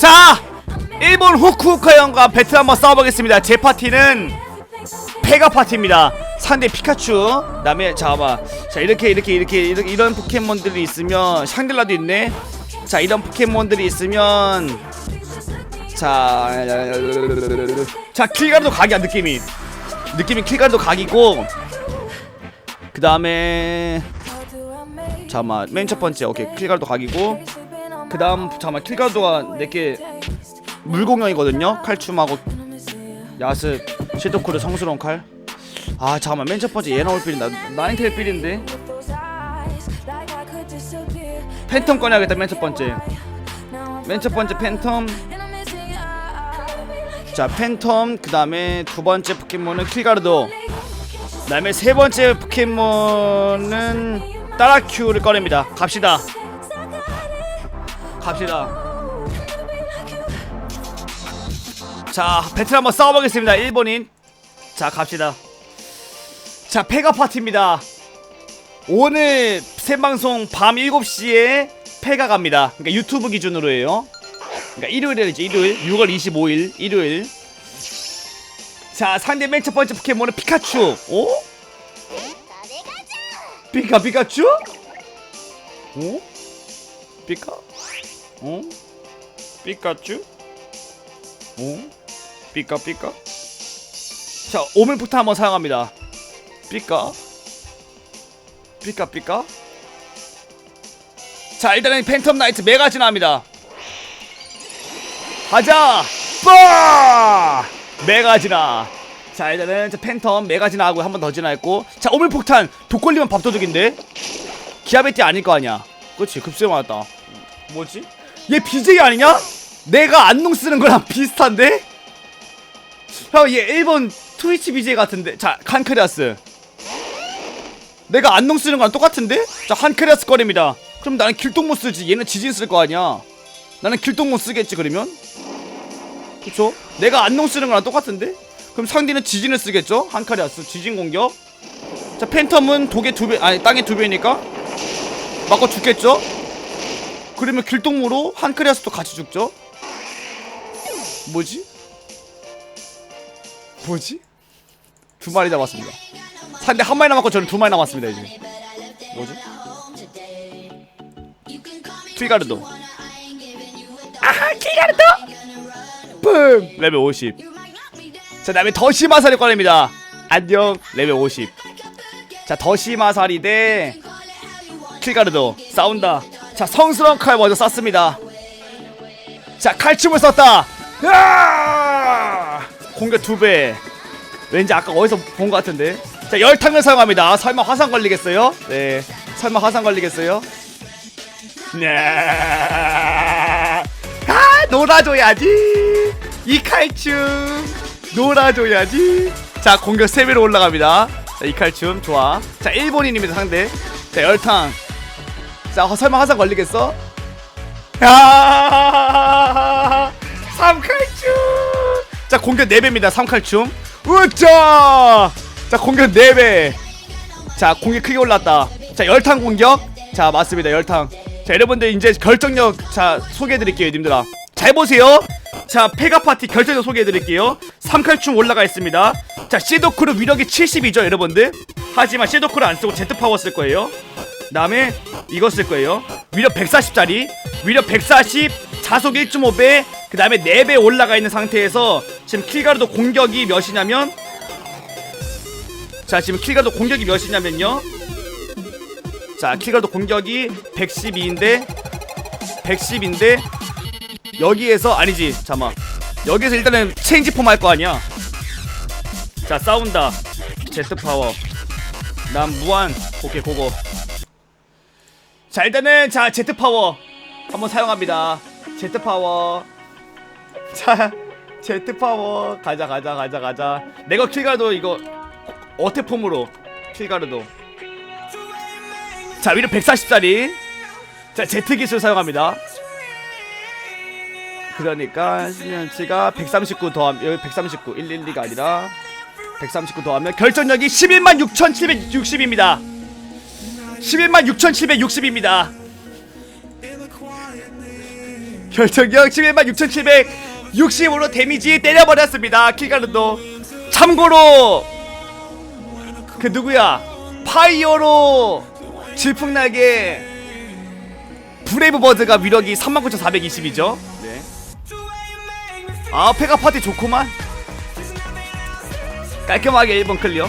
자 일본 후쿠오카 형과 배틀 한번 싸워보겠습니다. 제 파티는 페가 파티입니다. 상대 피카츄 그다음에 잠깐만 자 이렇게 이렇게 이렇게 이런 포켓몬들이 있으면 샹들라도 있네. 자 이런 포켓몬들이 있으면 자, 자 킬가도 각이야 느낌이. 느낌이 킬가도 각이고. 그 다음에 잠깐만 맨 첫 번째 오케이. 킬가도 각이고 그 다음 잠깐만 킬가도가 내게 물공형이거든요. 칼춤하고. 야스 시도쿠르 성스러운 칼. 아 잠깐만 맨 첫 번째 얘 나올 필인데. 나인테일 필인데. 팬텀 꺼내야겠다 맨 첫 번째 맨 첫 번째 팬텀. 자 팬텀 그 다음에 두 번째 포켓몬은 킬가르도. 그 다음에 세 번째 포켓몬은 따라큐를 꺼냅니다. 갑시다 갑시다. 자 배틀 한번 싸워보겠습니다. 일본인. 자 갑시다. 자 페가 파티입니다. 오늘 생방송 밤 7시에 페가 갑니다. 그러니까 유튜브 기준으로 해요. 그러니까 일요일이지 일요일. 6월 25일 일요일. 자 상대 맨 첫 번째 포켓몬은 피카츄. 오? 피카 피카츄? 오? 피카? 어? 피카츄? 오? 삐까 삐까? 자 오물폭탄 한번 사용합니다. 삐까? 삐까 삐까? 자 일단은 팬텀 나이트 메가 진화합니다. 가자! 빠! 메가 진화 자 일단은 저 팬텀 메가 진화하고 한 번 더 진화했고. 자 오물폭탄 독걸리면 밥도둑인데? 기아베티 아닐 거 아니야. 그렇지 급수에 맞았다. 뭐지 얘 BJ 아니냐? 내가 안농 쓰는 거랑 비슷한데? 형, 얘 일본 트위치 BJ 같은데. 자, 칸크리아스. 내가 안농 쓰는 거랑 똑같은데? 자, 한크리아스 거립니다. 그럼 나는 길동 못 쓰지. 얘는 지진 쓸 거 아니야. 나는 길동 못 쓰겠지, 그러면? 그쵸? 내가 안농 쓰는 거랑 똑같은데? 그럼 상대는 지진을 쓰겠죠? 한카리아스. 지진 공격. 자, 팬텀은 독의 두 배, 아니, 땅의 두 배니까? 맞고 죽겠죠? 그러면 길동무로 한크리아스도 같이 죽죠? 뭐지? 뭐지? 두 마리 잡았습니다. 상대 한 마리 남았고 저는 두 마리 남았습니다 이제. 뭐지? 킬가르도. 아하 킬가르도. 뿜 레벨 50. 자 다음에 더시마살이 꺼냅니다. 안녕 레벨 50. 자 더시마살이 대 킬가르도 싸운다. 자 성스러운 칼 먼저 쐈습니다. 자 칼춤을 썼다. 으아! 공격 두 배. 왠지 아까 어디서 본 것 같은데. 자 열탕을 사용합니다. 설마 화상 걸리겠어요? 네. 설마 화상 걸리겠어요? 네. 아 놀아줘야지. 이 칼춤 놀아줘야지. 자 공격 3배로 올라갑니다. 자, 이 칼춤 좋아. 자 일본인입니다 상대. 자 열탕. 자 어, 설마 화상 걸리겠어? 야! 삼칼춤! 자 공격 4배입니다 삼칼춤. 으짜 자 공격 4배. 자 공격 크게 올랐다. 자 열탕 공격. 자 맞습니다 열탕. 자 여러분들 이제 결정력 자 소개해드릴게요 님들아. 잘 보세요. 자 페가파티 결정력 소개해드릴게요. 삼칼춤 올라가 있습니다. 자 시도크루 위력이 70이죠 여러분들. 하지만 시도크루 안 쓰고 제트파워 쓸 거예요 다음에 이거 쓸 거예요. 위력 140짜리, 위력 140, 자속 1.5배, 그 다음에 4배 올라가 있는 상태에서 지금 킬가르도 공격이 몇이냐면 자 지금 킬가르도 공격이 몇이냐면요. 자 킬가르도 공격이 112인데 110인데 여기에서 아니지 잠만 여기에서 일단은 체인지 폼 할 거 아니야. 자 싸운다 제트 파워 난 무한 오케이 고고 자 일단은 자 제트 파워 한번 사용합니다. 제트 파워. 자 제트 파워 가자 가자 가자 가자. 내가 킬가르도 이거 어태폼으로 킬가르도. 자 위로 140짜리. 자 제트 기술 사용합니다. 그러니까 신현치가 139 더하면 여기 139 112가 아니라 139 더하면 결정력이 11만 6,760입니다. 11만 6,760입니다. 혈청력 11만 6765로 데미지 때려버렸습니다. 킬가르도. 참고로 그 누구야? 파이어로 질풍나게 브레이브버드가 위력이 39,420이죠. 네. 아 페가 파티 좋구만. 깔끔하게 1번 클리어